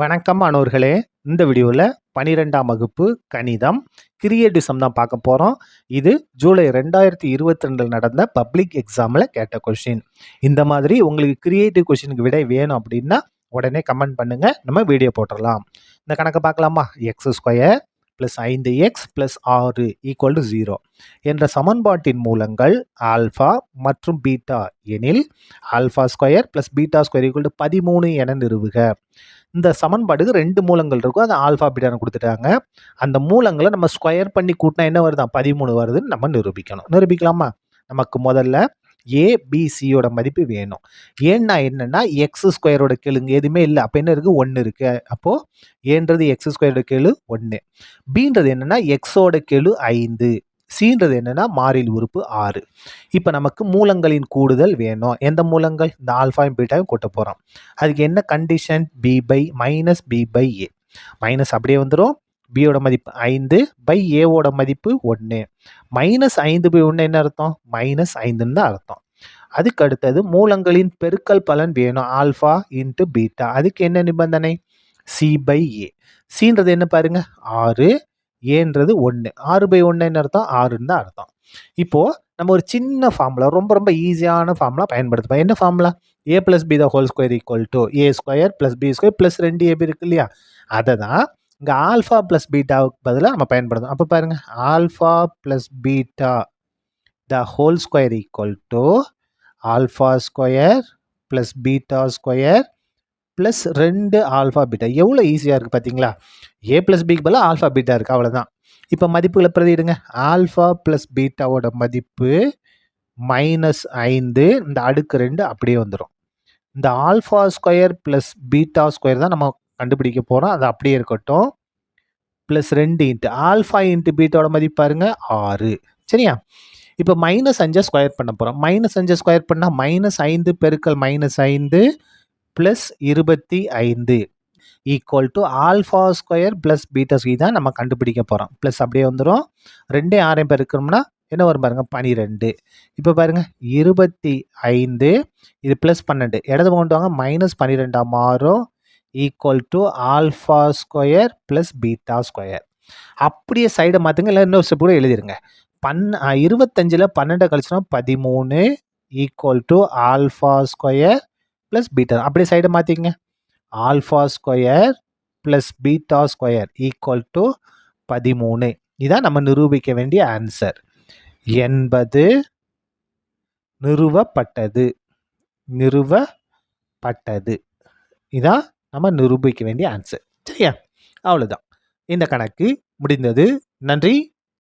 வணக்கம் அனோர்களே. இந்த வீடியோவில் பனிரெண்டாம் வகுப்பு கணிதம் கிரியேட்டிசம் தான் பார்க்க போகிறோம் இது ஜூலை ரெண்டாயிரத்தி இருபத்தி ரெண்டில் நடந்த பப்ளிக் எக்ஸாமில் கேட்ட கொஷின் இந்த மாதிரி உங்களுக்கு கிரியேட்டிவ் கொஷினுக்கு விடை வேணும் அப்படின்னா உடனே கமெண்ட் பண்ணுங்கள் நம்ம வீடியோ போட்டுடலாம். இந்த கணக்கை பார்க்கலாமா? எக்ஸ் ஸ்கொயர் ப்ளஸ் ஐந்து எக்ஸ் ப்ளஸ் ஆறு ஈக்குவல் டு ஜீரோ என்ற சமன்பாட்டின் மூலங்கள் ஆல்ஃபா மற்றும் பீட்டா எனில் alpha square plus beta square equal to பதிமூணு என நிறுவுக. இந்த சமன்பாடுக்கு ரெண்டு மூலங்கள் இருக்கும். அது ஆல்ஃபா பீட்டான்னு கொடுத்துட்டாங்க. அந்த மூலங்களை நம்ம ஸ்கொயர் பண்ணி கூட்டினா என்ன வருதான்? பதிமூணு வருதுன்னு நம்ம நிரூபிக்கணும். நிரூபிக்கலாமா? நமக்கு முதல்ல ஏபிசியோட மதிப்பு வேணும். ஏன்னா என்னென்னா எக்ஸ் ஸ்கொயரோட கேளுங்க எதுவுமே இல்லை. அப்போ என்ன இருக்குது ஒன்று இருக்குது அப்போது ஏன்றது எக்ஸ் ஸ்கொயரோட கேளு ஒன்று பீன்றது என்னென்னா எக்ஸோட கேளு ஐந்து. சீன்றது என்னென்னா மாறில் உறுப்பு ஆறு. இப்போ நமக்கு மூலங்களின் கூடுதல் வேணும். எந்த மூலங்கள்? இந்த ஆல்ஃபாயும் பீட்டாயும் கூட்ட போகிறோம் அதுக்கு என்ன condition b by minus b by a minus அப்படியே வந்துடும் பியோட மதிப்பு ஐந்து பை ஏவோட மதிப்பு ஒன்று மைனஸ் ஐந்து பை ஒன்று என்ன அர்த்தம்? மைனஸ் ஐந்துன்னு தான் அர்த்தம். அதுக்கு அடுத்தது மூலங்களின் பெருக்கல் பலன் வேணும். ஆல்ஃபா இன்ட்டு பீட்டா அதுக்கு என்ன நிபந்தனை? சி பை ஏ சீன்றது என்ன பாருங்க? ஆறு. ஏன்றது ஒன்று ஆறு பை ஒன்று என்ன அர்த்தம்? ஆறுன்னு தான் அர்த்தம். இப்போது நம்ம ஒரு சின்ன ஃபார்முலா ரொம்ப ரொம்ப ஈஸியான ஃபார்முலா பயன்படுத்துவோம். என்ன formula a plus b the whole square equal to a square plus b square plus ரெண்டு ஏபி இருக்கு இல்லையா? அதை தான் இங்கே ஆல்ஃபா ப்ளஸ் பீட்டாவுக்கு பதிலாக நம்ம பயன்படுத்தும் அப்போ பாருங்கள் alpha plus beta the whole square equal to alpha square plus beta square plus ரெண்டு ஆல்ஃபா பீட்டா எவ்வளோ ஈஸியாக இருக்குது பார்த்தீங்களா ஏ ப்ளஸ் பிக்கு பதிலாக ஆல்ஃபா பீட்டா இருக்குது அவ்வளோதான் இப்போ மதிப்புகளை பிரதிடுங்க ஆல்ஃபா ப்ளஸ் பீட்டாவோட மதிப்பு மைனஸ் ஐந்து இந்த அடுக்கு ரெண்டு அப்படியே வந்துடும் இந்த alpha square plus beta square தான் நம்ம கண்டுபிடிக்க போகிறோம் அது அப்படியே இருக்கட்டும். ப்ளஸ் ரெண்டு இன்ட்டு ஆல்ஃபா இன்ட்டு பீட்டோட மதிப்பு பாருங்கள் ஆறு. சரியா? இப்போ மைனஸ் அஞ்சை ஸ்கொயர் பண்ண போகிறோம் மைனஸ் அஞ்சை ஸ்கொயர் பண்ணால் மைனஸ் ஐந்து பெருக்கல் மைனஸ் ஐந்து ப்ளஸ் இருபத்தி ஐந்து equal to alpha square plus beta square தான் நம்ம கண்டுபிடிக்க போகிறோம் ப்ளஸ் அப்படியே வந்துடும் ரெண்டே ஆறையும் பெருக்கணும்னா என்ன வரும் பாருங்கள் பனிரெண்டு. இப்போ பாருங்க இருபத்தி ஐந்து. இது ப்ளஸ் பன்னெண்டு. இடது கொண்டு வாங்க மைனஸ் பன்னிரெண்டாக மாறும் equal to alpha square plus beta square அப்படியே சைடை மாற்றுங்க இல்லை இன்னொரு ஸ்டெப் கூட எழுதிருங்க. பன் இருபத்தஞ்சில் பன்னெண்டை கழிச்சுனா பதிமூணு equal to alpha square plus beta அப்படியே சைடை மாற்றிக்கங்க alpha square plus beta square equal to பதிமூணு. இதான் நம்ம நிரூபிக்க வேண்டிய ஆன்சர் என்பது நிறுவப்பட்டது. நிறுவப்பட்டது. இதான் நம்ம நிரூபிக்க வேண்டிய ஆன்சர் சரியா? அவ்வளோதான் இந்த கணக்கு முடிந்தது. நன்றி.